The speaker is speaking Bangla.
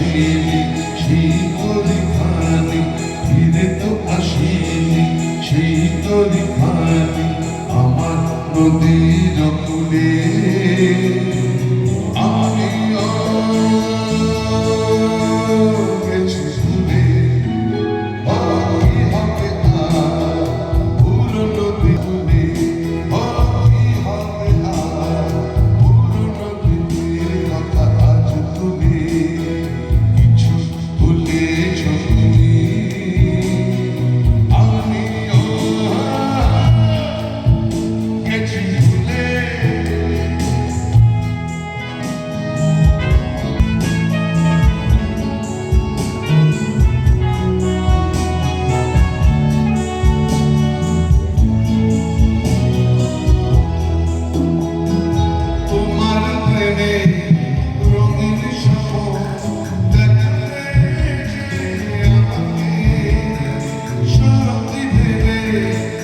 আসেনি শীতল খানি ফিরে তো আসেনি শীতল খানি আমার নদীর কুলে day.